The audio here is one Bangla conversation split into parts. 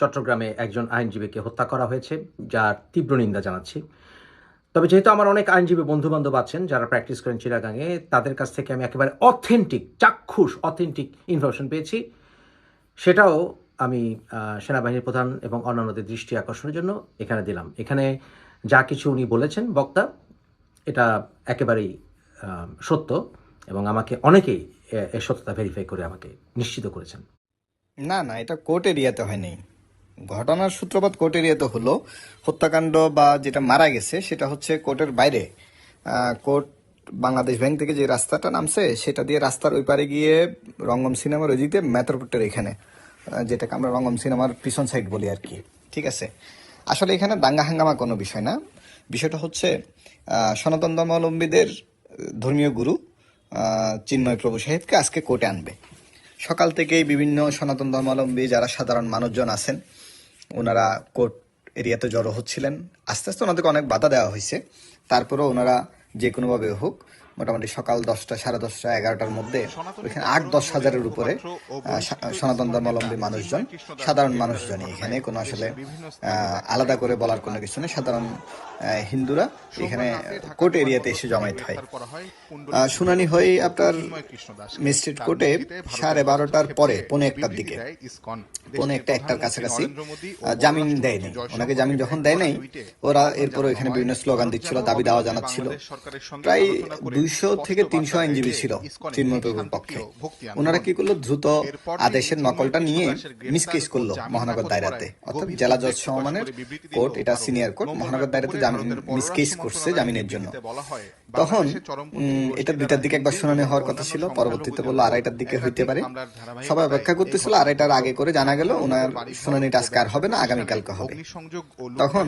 চট্টগ্রামে একজন আইনজীবীকে হত্যা করা হয়েছে, যার তীব্র নিন্দা জানাচ্ছি। তবে যেহেতু আমার অনেক আইনজীবী বন্ধু বান্ধব আছেন, যারা প্র্যাকটিস করেন চিরাগাঙে, তাদের কাছ থেকে আমি একেবারে অথেন্টিক, চাক্ষুষ, অথেন্টিক ইনফরমেশন পেয়েছি। সেটাও আমি সেনাবাহিনীর প্রধান এবং অন্যান্যদের দৃষ্টি আকর্ষণের জন্য এখানে দিলাম। এখানে যা কিছু উনি বলেছেন, বক্তা, এটা একেবারেই সত্য এবং আমাকে অনেকেই এর সত্যতা ভেরিফাই করে আমাকে নিশ্চিত করেছেন। না না, এটা কোর্ট এরিয়াতে হয়নি। ঘটনার সূত্রপাত কোর্ট তো হলো। হত্যাকাণ্ড বা যেটা মারা গেছে, সেটা হচ্ছে কোর্টের বাইরে। কোর্ট বাংলাদেশ ব্যাংক থেকে যে রাস্তাটা নামছে, সেটা দিয়ে রাস্তার ওই পারে গিয়ে রঙ্গম সিনেমার ওই দিকে মেট্রোপোর্টের এখানে যেটাকে আমরা রঙ্গম সিনেমার পিছন সাইড বলি আর কি। ঠিক আছে? আসলে এখানে দাঙ্গা হাঙ্গামা কোনো বিষয় না। বিষয়টা হচ্ছে সনাতন ধর্মাবলম্বীদের ধর্মীয় গুরু চিন্ময় প্রভু সাহেবকে আজকে কোর্টে আনবে। সকাল থেকেই বিভিন্ন সনাতন ধর্মাবলম্বী যারা সাধারণ মানুষজন আছেন ওনারা কোর্ট এরিয়াতে জড়ো হচ্ছিলেন। আস্তে আস্তে ওনাদেরকে অনেক বাধা দেওয়া হয়েছে। তারপরেও ওনারা যে কোনোভাবে হোক মোটামুটি সকাল দশটা সাড়ে দশটা এগারোটার মধ্যে ওইখানে আট দশ হাজারের উপরে সনাতন ধর্মাবলম্বী মানুষজন সাধারণ মানুষজনই এখানে কোনো আসলে আলাদা করে বলার কোনো কিছু নেই। সাধারণ হিন্দুরা এখানে কোর্ট এরিয়াতে এসে জমায়েত হয়। শুনানি হয় আপনার ম্যাজিস্ট্রেট কোর্টে সাড়ে বারোটার পরে পৌনে একটার দিকে পৌনে একটা একটার কাছাকাছি জামিন দেয়নি। ওনাকে জামিন যখন দেয় নাই ওরা এরপর এখানে বিভিন্ন স্লোগান দিচ্ছিল দাবি দাওয়া জানাচ্ছিল। প্রায় দুইশো থেকে তিনশো আইনজীবী ছিল চিন্ময় প্রভুর পক্ষে। ওনারা কি করল? দ্রুত আদেশের নকলটা নিয়ে মিসকেস করল মহানগর দায়রাতে। অর্থাৎ জেলা জজ সমমানের কোর্ট এটা সিনিয়র কোর্ট মহানগর দায়রাতে জামিন মিসকেস করছে জামিনের জন্য। তখন এটা দুইটার দিকে একবার শুনানি হওয়ার কথা ছিল পরবর্তীতে বলল আড়াইটার দিকে হইতে পারে। সবাই অপেক্ষা করতেছিল আড়াইটার আগে করে জানা গেল ওনার শুনানিটা আজকে আর হবে না আগামীকালকে হবে। তখন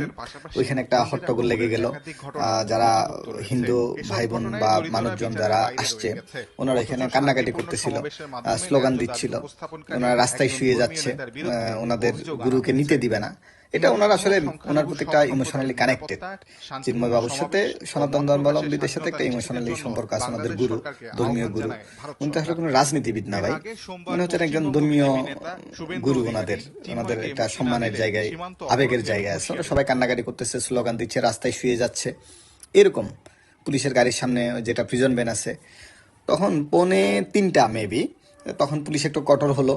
ওইখানে একটা হট্টগোল লেগে গেল। আহ, যারা হিন্দু ভাই বোন বা মানুষজন যারা আসছে ওনারা এখানে কান্নাকাটি করতেছিল স্লোগান দিচ্ছিল। ওনারা রাস্তায় শুয়ে যাচ্ছে ওনাদের গুরুকে নিতে দিবে না। এটা ওনার আসলে ওনার প্রতি একটা ইমোশনালি কানেক্টেড চিন্ময় বাবুর সাথে সনাতন ধর্মাবলম্বীদের সাথে একটা ইমোশনালি সম্পর্ক আছে, ওনাদের গুরু, ধর্মীয় গুরু। উনি তো আসলে কোনো রাজনীতিবিদ না ভাই। মনে হচ্ছে একজন ধর্মীয় গুরু ওনাদের ওনাদের একটা সম্মানের জায়গায়, আবেগের জায়গায় আছে। সবাই কান্নাকাটি করতেছে, স্লোগান দিচ্ছে, রাস্তায় শুয়ে যাচ্ছে। এরকম পুলিশের গাড়ির সামনে যেটা প্রিজন ভ্যান আছে। তখন পৌনে তিনটা মেবি তখন পুলিশ একটু কঠোর হলো।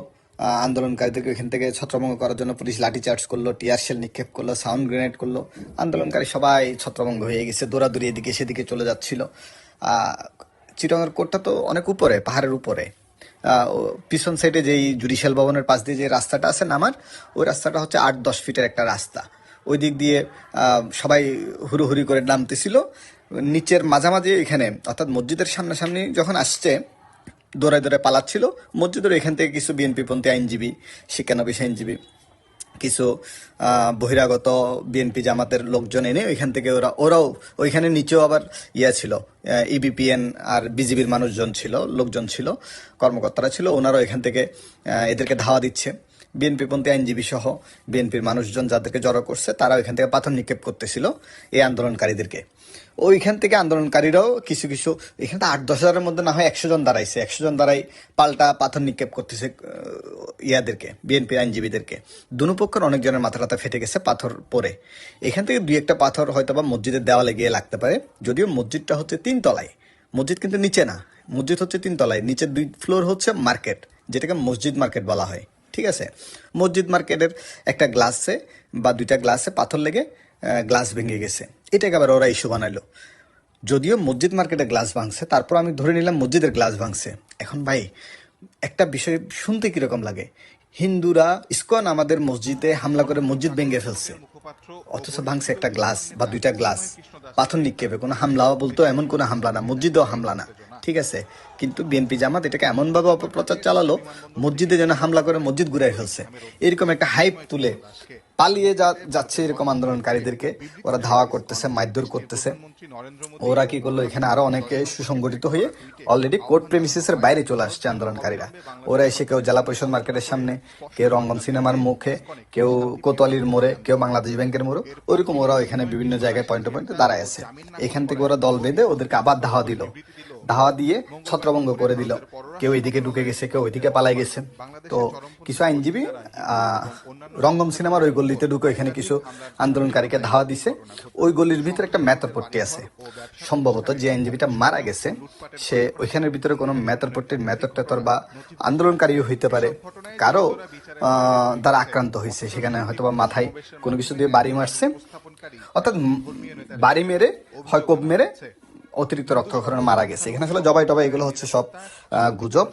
আন্দোলনকারীদেরকে এখান থেকে ছত্রভঙ্গ করার জন্য পুলিশ লাঠিচার্জ করল, টিয়ার শেল নিক্ষেপ করল, সাউন্ড গ্রেনেড করল। আন্দোলনকারী সবাই ছত্রভঙ্গ হয়ে গেছে, দৌড়াদৌড়ি এদিকে সেদিকে চলে যাচ্ছিল। চিটংয়ের কোর্টটা তো অনেক উপরে, পাহাড়ের উপরে। পিছন সাইডে যেই জুডিশিয়াল ভবনের পাশ দিয়ে যে রাস্তাটা আছে নামার ওই রাস্তাটা হচ্ছে আট দশ ফিটের একটা রাস্তা। ওই দিক দিয়ে সবাই হুড়োহুড়ি করে নামতেছিল। নিচের মাঝামাঝি এখানে, অর্থাৎ মসজিদের সামনাসামনি যখন আসছে দৌড়ায় দৌড়ায় পালাচ্ছিল। মসজিদের এখান থেকে কিছু বিএনপিপন্থী আইনজীবী, শিক্ষানবিশ আইনজীবী, কিছু বহিরাগত বিএনপি জামাতের লোকজন এনে ওইখান থেকে ওরা, ওরাও ওইখানে নিচেও আবার ইয়া ছিল ইবিপিএন আর বিজিবির মানুষজন ছিল, লোকজন ছিল, কর্মকর্তারা ছিল, ওনারাও এখান থেকে এদেরকে ধাওয়া দিচ্ছে। বিএনপি পন্থী আইনজীবী সহ বিএনপির মানুষজন যাদেরকে জড়ো করছে তারা ওইখান থেকে পাথর নিক্ষেপ করতেছিল এই আন্দোলনকারীদেরকে। ওইখান থেকে আন্দোলনকারীরাও কিছু কিছু এখানে আট দশ হাজারের মধ্যে না হয় একশো জন দাঁড়াইছে, একশো জন দাঁড়াই পাল্টা পাথর নিক্ষেপ করতেছে ইয়াদেরকে বিএনপি আইনজীবীদেরকে। দুনো পক্ষের অনেকজনের মাথা টাথা ফেটে গেছে পাথর পরে এখান থেকে দুই একটা পাথর হয়তো বা মসজিদের দেওয়ালে গিয়ে লাগতে পারে, যদিও মসজিদটা হচ্ছে তিন তলায়। মসজিদ কিন্তু নিচে না, মসজিদ হচ্ছে তিন তলায়, নিচের দুই ফ্লোর হচ্ছে মার্কেট, যেটাকে মসজিদ মার্কেট বলা হয়। ঠিক আছে? মসজিদ মার্কেটের একটা গ্লাসে বা দুইটা গ্লাসে পাথর লেগে গ্লাস ভেঙে গেছে। এটাকে আবার ওরা ইস্যু বানাইলো। যদিও মসজিদ মার্কেটে গ্লাস ভাঙছে, তারপর আমি ধরে নিলাম মসজিদের গ্লাস ভাঙছে। এখন ভাই, একটা বিষয় শুনতে কীরকম লাগে? হিন্দুরা ইস্কন আমাদের মসজিদে হামলা করে মসজিদ ভেঙে ফেলছে। অথচ ভাঙছে একটা গ্লাস বা দুইটা গ্লাস। পাথর নিক্ষেপে কোনো হামলা বলতো, এমন কোনো হামলা না, মসজিদেও হামলা না। ঠিক আছে? কিন্তু বিএনপি জামাত এটাকে এমনভাবে অপপ্রচার চালালো, মসজিদে যেন হামলা করে মসজিদ ঘুরাই ফেলছে। এরকম একটা হাইপ তুলে পালিয়ে যাচ্ছে এরকম আন্দোলনকারীদেরকে। ওরা ধাওয়া করতেছে, মারধর করতেছে। ওরা কি করল? এখানে আরও অনেকে সুসংগঠিত হয়ে অলরেডি কোর্ট প্রেমিসিসের বাইরে চলে আসছে আন্দোলনকারীরা। ওরা এসে কেউ জেলা পরিষদ মার্কেটের সামনে, কেউ রঙ্গন সিনেমার মুখে, কেউ কোতোয়ালির মোড়ে, কেউ বাংলাদেশ ব্যাংকের মোড়ে, ওরকম ওরা এখানে বিভিন্ন জায়গায় পয়েন্টে পয়েন্টে দাঁড়ায় আছে। এখান থেকে ওরা দল বেঁধে ওদেরকে আবার ধাওয়া দিল। ধাওয়া দিয়ে ছত্রভঙ্গ করে দিল। কেউ এদিকে ঢুকে গেছে, কেউ ওইদিকে পালাই গেছে। তো কিছু আইনজীবী রঙ্গম সিনেমার ওই গল্লিতে ঢুকে এখানে কিছু আন্দোলনকারীকে ধাওয়া দিছে। ওই গলির ভিতরে একটা মেতরপট্টি আছে। সম্ভবত যে আইনজীবীটা মারা গেছে, সে ওইখানের ভিতরে কোনো মেতরপট্টির মেতর টেতর বা আন্দোলনকারীও হইতে পারে। কারও দ্বারা আক্রান্ত হয়েছে সেখানে হয়তো বা মাথায় কোনো কিছু দিয়ে বাড়ি মারছে। অর্থাৎ বাড়ি মেরে হয় কোপ মেরে অতিরিক্ত রক্তক্ষরণে মারা গেছে। এখানে আসলে জবাই টবাই এগুলো হচ্ছে সব গুজব।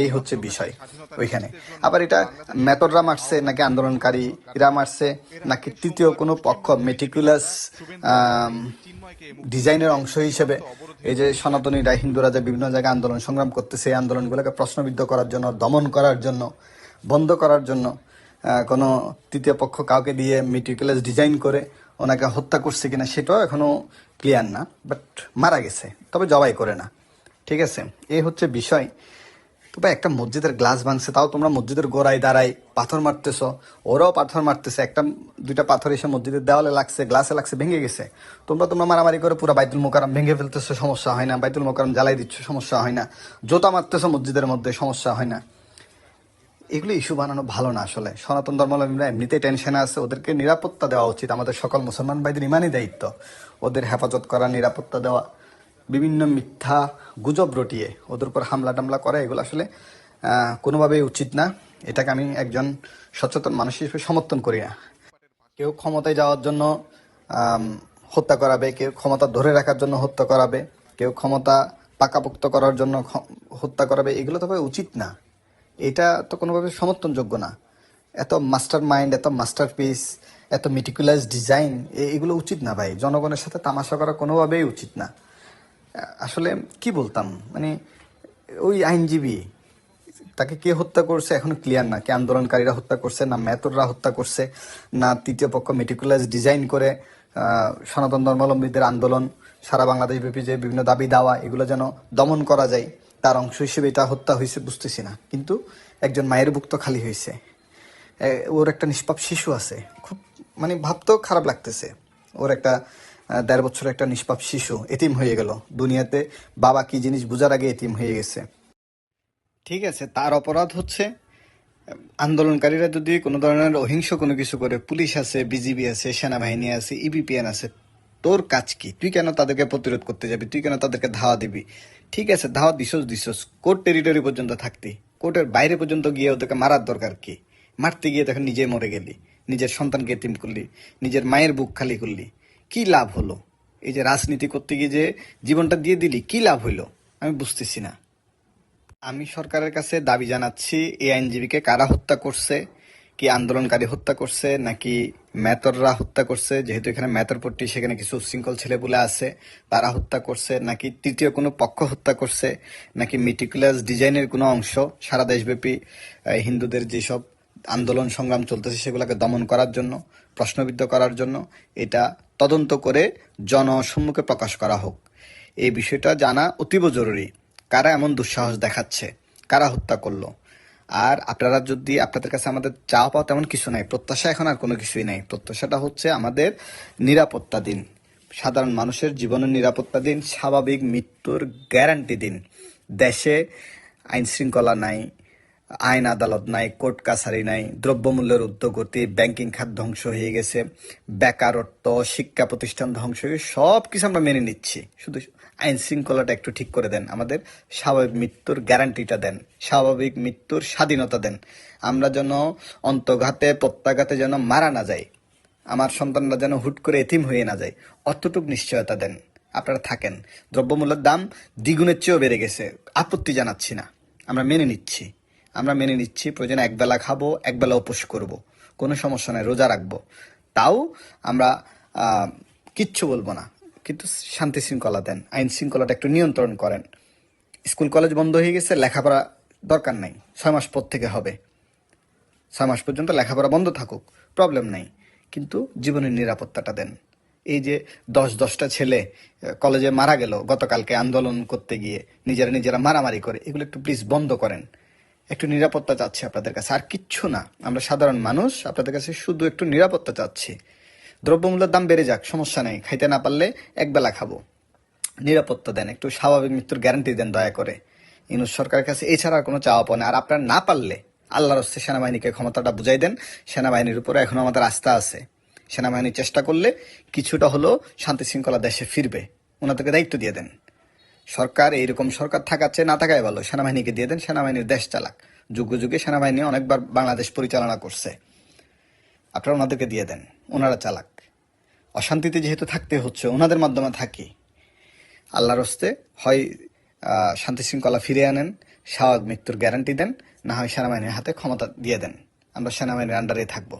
এই হচ্ছে বিষয় ওইখানে। আবার এটা মেতররা মারছে, নাকি আন্দোলনকারীরা মারছে, নাকি তৃতীয় কোনো পক্ষ মেটিকুলাস ডিজাইনের অংশ হিসেবে এই যে সনাতনীরা, হিন্দুরা যে বিভিন্ন জায়গায় আন্দোলন সংগ্রাম করতেছে, এই আন্দোলনগুলোকে প্রশ্নবিদ্ধ করার জন্য, দমন করার জন্য, বন্ধ করার জন্য কোনো তৃতীয় পক্ষ কাউকে দিয়ে মেটিকুলাস ডিজাইন করে ওনাকে হত্যা করছে কিনা সেটাও এখনও ক্লিয়ার না বাট মারা গেছে, তবে জবাই করে না। ঠিক আছে এই হচ্ছে বিষয়। তবে একটা মসজিদের গ্লাস ভাঙছে, তাও তোমরা মসজিদের গোড়ায় দাঁড়াই পাথর মারতেছ, ওরাও পাথর মারতেছে, একটা, দুইটা পাথর এসে মসজিদের দেওয়ালে লাগছে গ্লাসে লাগছে, ভেঙে গেছে। তোমরা তোমরা মারামারি করে পুরো বাইতুল মোকারম ভেঙে ফেলতেছো, সমস্যা হয় না। বাইতুল মোকারম জ্বালাই দিচ্ছ, সমস্যা হয় না। জোতা মারতেছো মসজিদের মধ্যে, সমস্যা হয় না। এগুলো ইস্যু বানানো ভালো না আসলে। সনাতন ধর্মাবলম্বীরা এমনিতে টেনশনে আছে, ওদেরকে নিরাপত্তা দেওয়া উচিত। আমাদের সকল মুসলমান ভাইদের ইমানই দায়িত্ব। ওদের হেফাজত করা, নিরাপত্তা দেওয়া, বিভিন্ন মিথ্যা গুজব রটিয়ে, ওদের উপর হামলা টামলা করা, এগুলো আসলে কোনোভাবেই উচিত না। এটাকে আমি একজন সচেতন মানুষ হিসেবে সমর্থন করি না। কেউ ক্ষমতায় যাওয়ার জন্য হত্যা করাবে, কেউ ক্ষমতা ধরে রাখার জন্য হত্যা করাবে, কেউ ক্ষমতা পাকাপোক্ত করার জন্য হত্যা করাবে, এগুলো তবে উচিত না। এটা তো কোনোভাবে সমর্থনযোগ্য না। এত মাস্টার মাইন্ড এত মাস্টার পিস এত মেটিকুলাস ডিজাইন এগুলো উচিত না ভাই। জনগণের সাথে তামাশা করা কোনোভাবেই উচিত না। আসলে কি বলতাম? মানে ওই আইনজীবী, তাকে কে হত্যা করছে এখন ক্লিয়ার না। কে আন্দোলনকারীরা হত্যা করছে, না মেতররা হত্যা করছে, না তৃতীয় পক্ষ মেটিকুলাস ডিজাইন করে সনাতন ধর্মাবলম্বীদের আন্দোলন, সারা বাংলাদেশ ব্যাপী যে বিভিন্ন দাবি দাওয়া এগুলো যেন দমন করা যায়। তার অংশ হিসেবে এটা হত্যা হয়েছে, বুঝতেছি না। কিন্তু একজন মায়ের বুক তো খালি হয়েছে। ওর একটা নিষ্পাপ শিশু আছে। খুব মানে ভাবতেও খারাপ লাগতেছে। ওর একটা দেড় বছর একটা নিষ্পাপ শিশু এতিম হয়ে গেল। দুনিয়াতে বাবা কি জিনিস বোঝার আগে এতিম হয়ে গেছে। ঠিক আছে, তার অপরাধ হচ্ছে, আন্দোলনকারীরা যদি কোনো ধরনের অহিংস কোনো কিছু করে, পুলিশ আছে, বিজিবি আছে, সেনাবাহিনী আছে ইবিপিএন আছে, তোর কাজ কি? তুই কেন তাদেরকে প্রতিরোধ করতে যাবি? তুই কেন তাদেরকে ধাওয়া দিবি? ঠিক আছে ধাওয়া দিছস দিছস কোর্ট টেরিটরি পর্যন্ত থাকতি। কোর্টের বাইরে পর্যন্ত গিয়ে ওদেরকে মারার দরকার কি? মারতে গিয়ে তখন নিজে মরে গেলি, নিজের সন্তানকে এতিম করলি, নিজের মায়ের বুক খালি করলি। কি লাভ হলো? এই যে রাজনীতি করতে গিয়ে যে জীবনটা দিয়ে দিলি, কি লাভ হইল? আমি বুঝতেছি না। আমি সরকারের কাছে দাবি জানাচ্ছি, এই আইনজীবীকে কারা হত্যা করছে কি আন্দোলনকারী হত্যা করছে, নাকি মেতররা হত্যা করছে? যেহেতু এখানে মেতরপট্টি সেখানে কিছু উশৃঙ্খল ছেলেপুলে আছে, তারা হত্যা করছে, নাকি তৃতীয় কোনো পক্ষ হত্যা করছে, নাকি মিটিকুলাস ডিজাইনের কোনো অংশ? সারা দেশব্যাপী হিন্দুদের যেসব আন্দোলন সংগ্রাম চলতেছে, সেগুলোকে দমন করার জন্য, প্রশ্নবিদ্ধ করার জন্য, এটা তদন্ত করে জনসম্মুখে প্রকাশ করা হোক। এই বিষয়টা জানা অতীব জরুরি। কারা এমন দুঃসাহস দেখাচ্ছে? কারা হত্যা করল? আর আপনারা যদি আপনাদের কাছে আমাদের চাওয়া পাওয়া তেমন কিছু নাই, প্রত্যাশা এখন আর কোনো কিছুই নাই। প্রত্যাশাটা হচ্ছে আমাদের নিরাপত্তা দিন। সাধারণ মানুষের জীবনের নিরাপত্তা দিন, স্বাভাবিক মৃত্যুর গ্যারান্টি দিন। দেশে আইন শৃঙ্খলা নাই, আইন আদালত নাই, কোর্ট কাছারি নাই, দ্রব্যমূল্যের উদ্যোগতি ব্যাংকিং খাত ধ্বংস হয়ে গেছে, বেকারত্ব, শিক্ষা প্রতিষ্ঠান ধ্বংস হয়ে সব কিছু আমরা মেনে নিচ্ছি। শুধু আইন শৃঙ্খলাটা একটু ঠিক করে দেন। আমাদের স্বাভাবিক মৃত্যুর গ্যারান্টিটা দেন। স্বাভাবিক মৃত্যুর স্বাধীনতা দেন। আমরা যেন অন্তঘাতে প্রত্যাঘাতে যেন মারা না যায় আমার সন্তানরা যেন হুট করে এতিম হয়ে না যায়। অতটুক নিশ্চয়তা দেন। আপনারা থাকেন। দ্রব্যমূল্যের দাম দ্বিগুণের চেয়েও বেড়ে গেছে। আপত্তি জানাচ্ছি না। আমরা মেনে নিচ্ছি। আমরা মেনে নিচ্ছি, প্রয়োজনে একবেলা খাব, একবেলা উপোস করব। কোনো সমস্যা নাই, রোজা রাখব। তাও আমরা কিচ্ছু বলব না। কিন্তু শান্তি শৃঙ্খলা দেন, আইন শৃঙ্খলাটা একটু নিয়ন্ত্রণ করেন। স্কুল, কলেজ বন্ধ হয়ে গেছে, লেখাপড়া দরকার নাই, ছয় মাস পর থেকে হবে। ছয় মাস পর্যন্ত লেখাপড়া বন্ধ থাকুক প্রবলেম নাই, কিন্তু জীবনের নিরাপত্তাটা দেন। এই যে দশ দশটা ছেলে কলেজে মারা গেল, গতকালকে আন্দোলন করতে গিয়ে নিজেরা নিজেরা মারামারি করে, এগুলো একটু প্লিজ বন্ধ করেন। একটু নিরাপত্তা চাচ্ছি আপনাদের কাছে, আর কিচ্ছু না। আমরা সাধারণ মানুষ, আপনাদের কাছে শুধু একটু নিরাপত্তা চাচ্ছি। দ্রব্যমূল্যের দাম বেড়ে যাক, সমস্যা নেই। খাইতে না পারলে একবেলা খাব। নিরাপত্তা দেন, একটু স্বাভাবিক মৃত্যুর গ্যারান্টি দেন দয়া করে। ইউনুস সরকারের কাছে এছাড়া আর কোনো চাওয়া পাওয়া। আর আপনারা না পারলে আল্লাহর হস্তে সেনাবাহিনীকে ক্ষমতাটা বুঝাই দেন। সেনাবাহিনীর উপরে এখনও আমাদের আস্থা আছে। সেনাবাহিনী চেষ্টা করলে কিছুটা হলেও শান্তি শৃঙ্খলা দেশে ফিরবে। ওনাদেরকে দায়িত্ব দিয়ে দেন। সরকার, এইরকম সরকার থাকাচ্ছে না থাকাই ভালো। সেনাবাহিনীকে দিয়ে দেন, সেনাবাহিনীর দেশ চালাক। যুগে যুগে সেনাবাহিনী অনেকবার বাংলাদেশ পরিচালনা করছে। আপনারা ওনাদেরকে দিয়ে দেন। ওনারা চালাক। অশান্তিতে যেহেতু থাকতে হচ্ছে, ওনাদের মাধ্যমে থাকি। আল্লাহর হস্তে হয় শান্তি শৃঙ্খলা ফিরে আনেন স্বাভাবিক মৃত্যুর গ্যারান্টি দেন, না হয় সেনাবাহিনীর হাতে ক্ষমতা দিয়ে দেন। আমরা সেনাবাহিনীর আন্ডারে থাকব।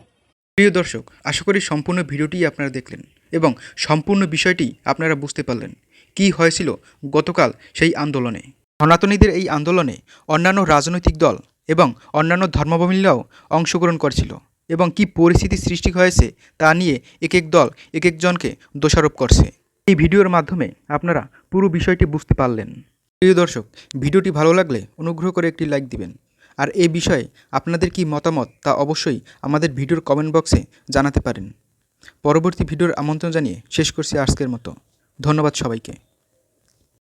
প্রিয় দর্শক, আশা করি সম্পূর্ণ ভিডিওটি আপনারা দেখলেন এবং সম্পূর্ণ বিষয়টি আপনারা বুঝতে পারলেন কি হয়েছিল গতকাল সেই আন্দোলনে। সনাতনীদের এই আন্দোলনে অন্যান্য রাজনৈতিক দল এবং অন্যান্য ধর্মাবলম্বীরাও অংশগ্রহণ করছিল। এবং কি পরিস্থিতি সৃষ্টি হয়েছে তা নিয়ে এক এক দল এক একজনকে দোষারোপ করছে। এই ভিডিওর মাধ্যমে আপনারা পুরো বিষয়টি বুঝতে পারলেন। প্রিয় দর্শক, ভিডিওটি ভালো লাগলে অনুগ্রহ করে একটি লাইক দিবেন। আর এই বিষয়ে আপনাদের কি মতামত তা অবশ্যই আমাদের ভিডিওর কমেন্ট বক্সে জানাতে পারেন। পরবর্তী ভিডিওর আমন্ত্রণ জানিয়ে শেষ করছি আজকের মতো। ধন্যবাদ সবাইকে।